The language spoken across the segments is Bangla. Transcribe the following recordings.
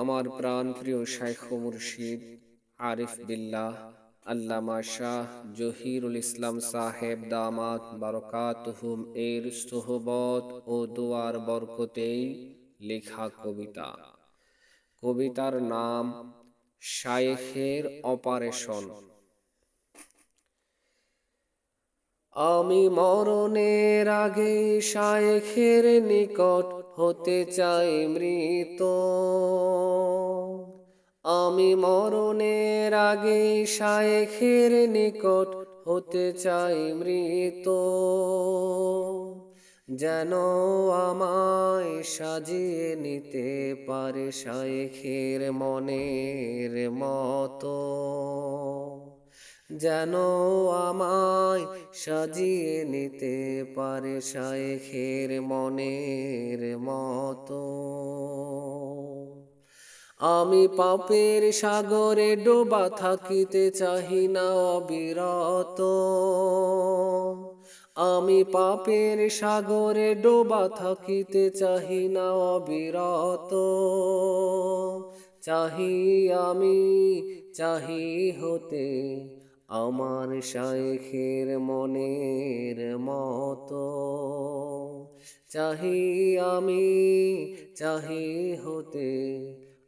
আমার প্রাণ প্রিয় শাইখ মুর্শিদ আরিফ বিল্লাহ, আল্লামা শাহ জহিরুল ইসলাম সাহেব দামাত বারকাতুহুম এর সোহবত ও দোয়ার বরকতেই লেখা কবিতা। কবিতার নাম শায়েখের অপারেশন। আমি মরণের আগে শায়েখের নিকট হতে চাই মৃত। আমি মরণের আগে শায়েখের নিকট হতে চাই মৃত। যেন আমায় সাজিয়ে নিতে পারে শায়েখের মনের মতো। যেন আমায় সাজিয়ে নিতে পারে শায়েখের মনের মতো। আমি পাপের সাগরে ডোবা থাকিতে চাহি না অবিরত। আমি পাপের সাগরে ডোবা থাকিতে চাহি না অবিরত। চাহি আমি, চাহি হতে আমার শায়েখের মনের মতো। চাহি আমি, চাহি হতে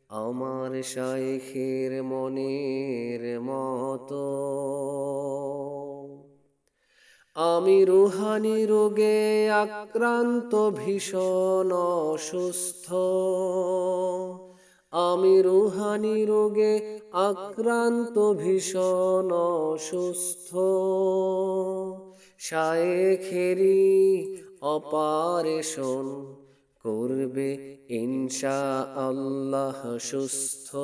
আমার শায়েখের মনের মতো। আমি রুহানি রোগে আক্রান্ত, ভীষণ অসুস্থ। আমি রুহানি রোগে আক্রান্ত, ভীষণ অসুস্থ। শায়েখেরি অপারেশন করবে ইনশা আল্লাহ সুস্থ।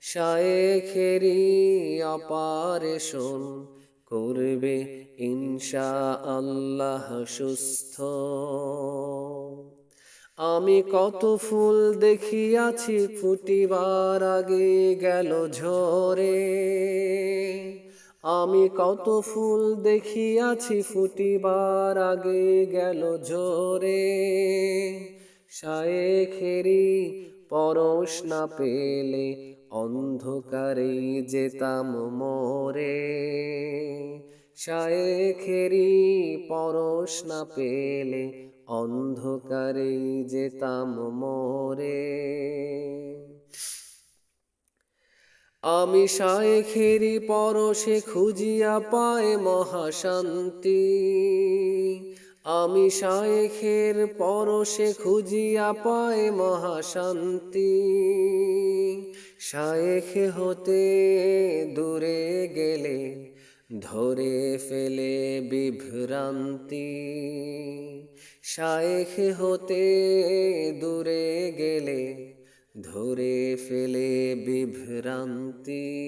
শায়েখেরি অপারেশন করবে ইনশা আল্লাহ সুস্থ। আমি কত ফুল দেখিয়াছি, ফুটিবার আগে গেল ঝরে। আমি কত ফুল দেখিয়াছি, ফুটিবার আগে গেল ঝরে। শায়েখেরি পরশ না পেলে অন্ধকারে যেতাম মোরে। শায়েখেরি পরশ না পেলে অন্ধকারে যেতাম মরে। আমি শায়েখেরি পরশে খুঁজিয়া পায় মহাশান্তি। আমি শায়েখের পরশে খুঁজিয়া পায় মহাশান্তি। শায়েখ হতে দূরে গেলে, ধরে ফেলে বিভ্রান্তি। শায়েখ হতে দূরে গেলে, ধরে ফেলে বিভ্রান্তি।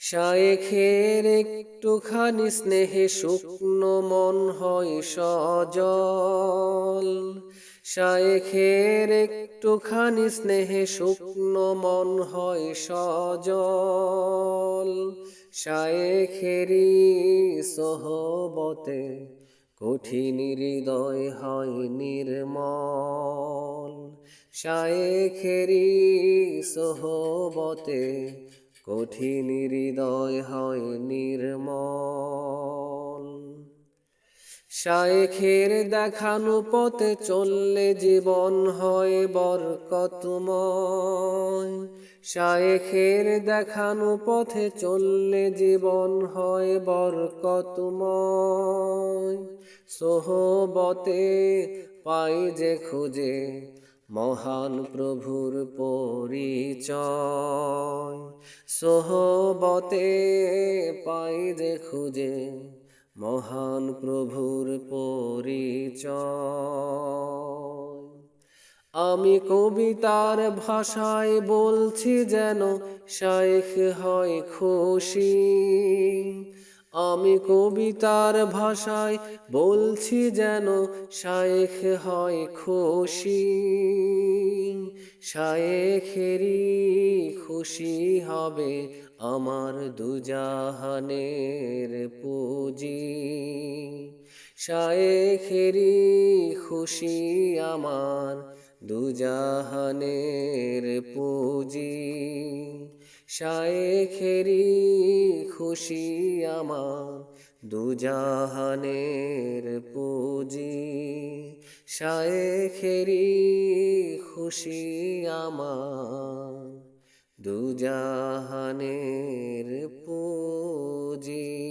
শায়েখের একটুখানি স্নেহে শুকনো মন হয় সজল। শায়েখের একটুখানি স্নেহে শুকনো মন হয় সজল। শায়েখেরি সহবতে কঠিন হৃদয় হয় নির্মল। শায়েখেরি সহবতে কঠিন হৃদয় হয় নির্মল। শায়েখের দেখানো পথে চললে জীবন হয় বরকতময়। শায়েখের দেখানো পথে চললে জীবন হয় বরকতময়। সোহবতে পাই যে খুঁজে, মহান প্রভুর পরিচয়। সোহবতে পাই যে খুঁজে মহান প্রভুর পরিচয়। আমি কবিতার ভাষায় বলছি যেন শাইখ হয় খুশি। আমি কবিতার ভাষায় বলছি যেন শায়েখ হয় খুশি। শায়েখেরি খুশি হবে আমার দুজাহানের পুঁজি। শায়েখেরি খুশি আমার দুজাহানের পুঁজি। শায়েখেরি খুশি আমার দুজাহানের পুঁজি। শায়েখেরি খুশি আমার দুজাহানের পুঁজি।